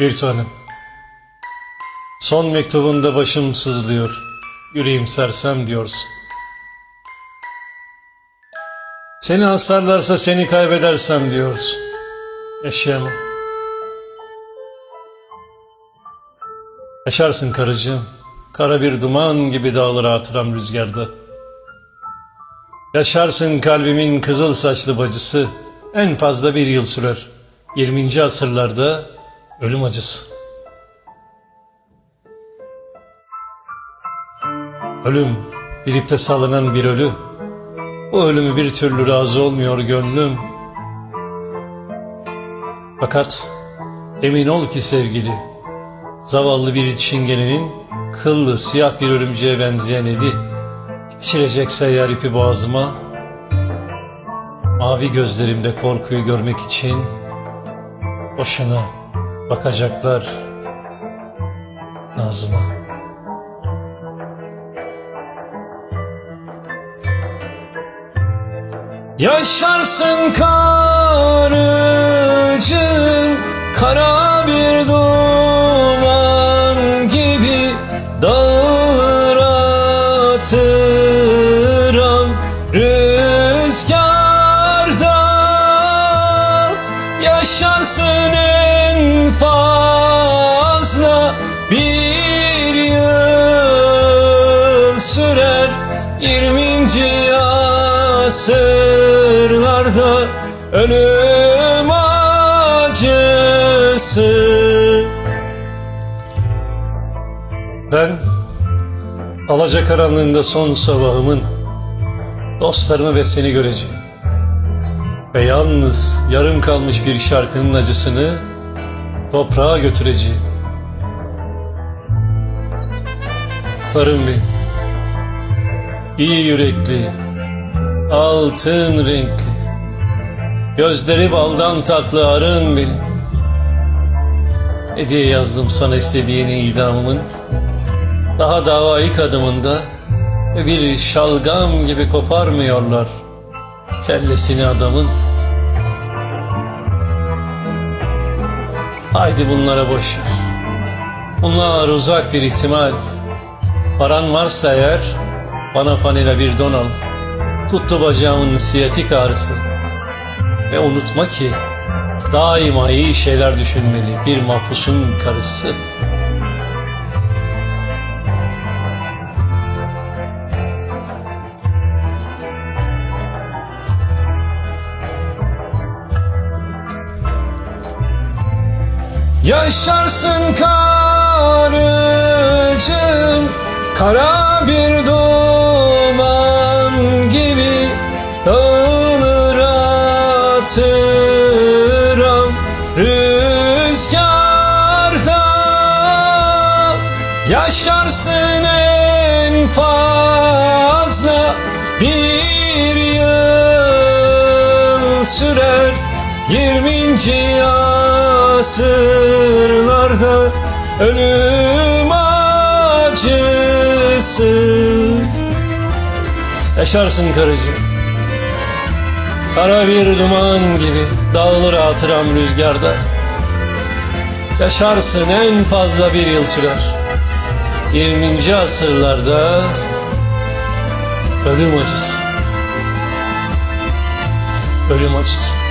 Bir tanem. Son mektubunda başım sızlıyor. Yüreğim sersem diyorsun. Seni hasarlarsa seni kaybedersem diyorsun. Yaşayamam. Yaşarsın karıcığım. Kara bir duman gibi dağılır hatıram rüzgarda. Yaşarsın kalbimin kızıl saçlı bacısı. En fazla bir yıl sürer. 20. asırlarda ölüm acısı. Ölüm, bir ipte sallanan bir ölü. O ölümü bir türlü razı olmuyor gönlüm. Fakat emin ol ki sevgili, zavallı bir çingenenin kıllı siyah bir örümceğe benzeyen eli geçirecekse eğer ipi boğazıma, mavi gözlerimde korkuyu görmek için boşuna bakacaklar Nazım'a. Yaşarsın karıcığım Kara bir duman 20. asırlarda ölüm acısı Ben alaca karanlığında son sabahımın dostlarımı ve seni göreceğim. Ve yalnız yarım kalmış bir şarkının acısını toprağa götüreceğim. Farım benim. İyi yürekli, altın renkli, gözleri baldan tatlı arın benim. Hediye yazdım sana istediğin idamımın, daha dava ilk adımında bir şalgam gibi koparmıyorlar kellesini adamın. Haydi bunlara boş ver. Bunlar uzak bir ihtimal. Paran varsa eğer bana fanila bir don al. Tuttu bacağımın siyatik ağrısı. Ve unutma ki daima iyi şeyler düşünmeli bir mahpusun karısı. Yaşarsın karıcığım Kara bir duman Rüzgarda Yaşarsın en fazla. Bir yıl sürer Yirminci asırlarda. Ölüm acısı. Yaşarsın karıcığım. Kara bir duman gibi dağılır hatıram rüzgarda Yaşarsın en fazla bir yıl sürer. Yirminci asırlarda ölüm acısı. Ölüm acısı